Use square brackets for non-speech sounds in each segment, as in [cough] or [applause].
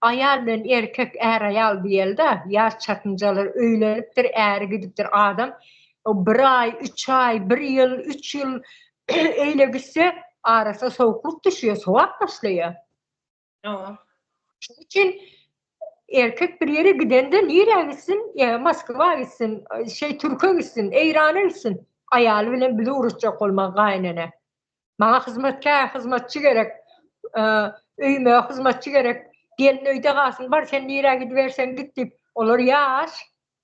ayal bilen erkek er ayal diýel da ýaş çatynjalar öýlenipdir, äri gidipdir adam. O bir ay, üç ay, bir yıl, üç yıl [clears throat] eyle gitse arasa soğukluk düşüyor, soğuk başlıyor. Aa. Şunun için erkek bir yere gidende nereye gitsin? Ya Moskova gitsin, şey Türkiye gitsin, İran'a gitsin. Ayalı bilen bile uğraşacak olmak gaynene. Bana hizmetkar, hizmetçi gerek. Öyme hizmetçi gerek. Gelin öyde kalsın. Bar sen nereye gidiversen git deyip. Olur yaş.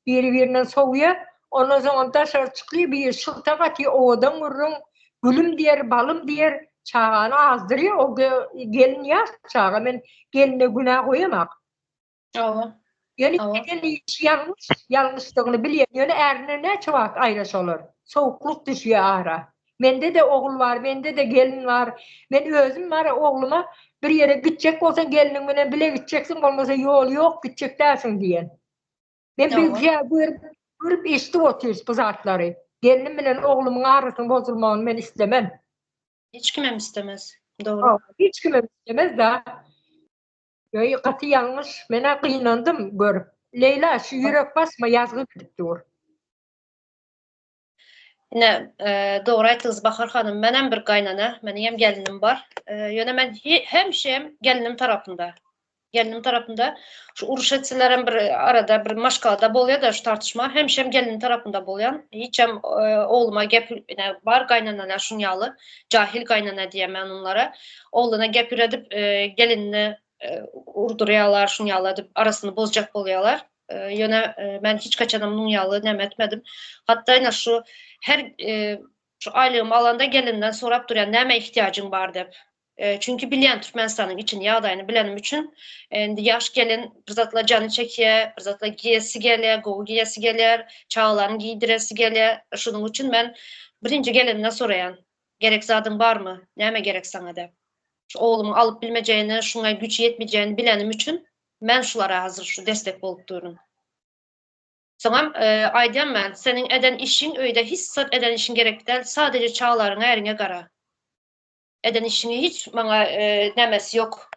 Biri birinden soğuyor. Ondan sonra dışarı çıkıyor. Bir şıltak atıyor. Oğudan vurun. Gülüm diyer, balım diyer. Çağanı azdırıyor. O ge- gelin yaş çağa. Ben geline günah koyamak. Aa. Yani iş yanlış, yanlışlığını biliyor. Yani erine ne çok ayrış olur. Soğukluk düşüyor ara. Bende de oğul var, bende de gelin var. Ben özüm var oğluma bir yere gidecek olsan gelinimle bile gideceksin olmasa yol yok gidecek dersin diyen. Ben Tamam. bir şey görüp, görüp işte oturuyoruz bu zatları. Gelinim bilen oğlumun arasının bozulmağını ben istemem. Hiç kimem istemez. Doğru. Hiç kimse istemez de. Ya katı yanlış. Mene kıynandım görüp. Leyla şu yürek basma yazgı gidip dur. Yine e, doğru aytdınız Bahar Hanım. Benim bir kaynana, benim hem gelinim var. E, he- hem şeyim gelinim tarafında. Gelinim tarafında şu uruş etsilerin bir arada bir maşkalada bolya da şu tartışma hem şeyim gelinim tarafında bolyan. Hiç hem e, oğluma gep yine var kaynanalar şunyalı. Cahil kaynana diye ben onlara. Oğluna gep edip e, gelinini e, urduruyorlar şunyalı edip arasını bozacak bolyalar. E, yöne e, ben hiç kaçanım nunyalı nem etmedim. Hatta yine şu her e, şu aylığım alanda gelinden sorap duran näme ihtiyacın var dep. E, çünkü bilýän Türkmenistan'ın için ýagdaýyny bilenim üçün endi ýaş gelin bir zatla jany çekýär, bir zatla giyesi gelýär, gowy giyesi gelýär, çağlaryny giydiresi gelýär. Şunun üçün men birinji gelinimden soraýan. Gerek zadyň barmy? Näme gerek sana dep. Şu oğlumu alıp bilmejegini, şuňa güç yetmejegini bilenim üçün men şulara hazır şu destek bolup durun. Tamam, e, aydın ben. Senin eden işin öyle hissat eden işin gerek değil. Sadece çağlarına erine kara. Eden işini hiç bana e, nemesi yok.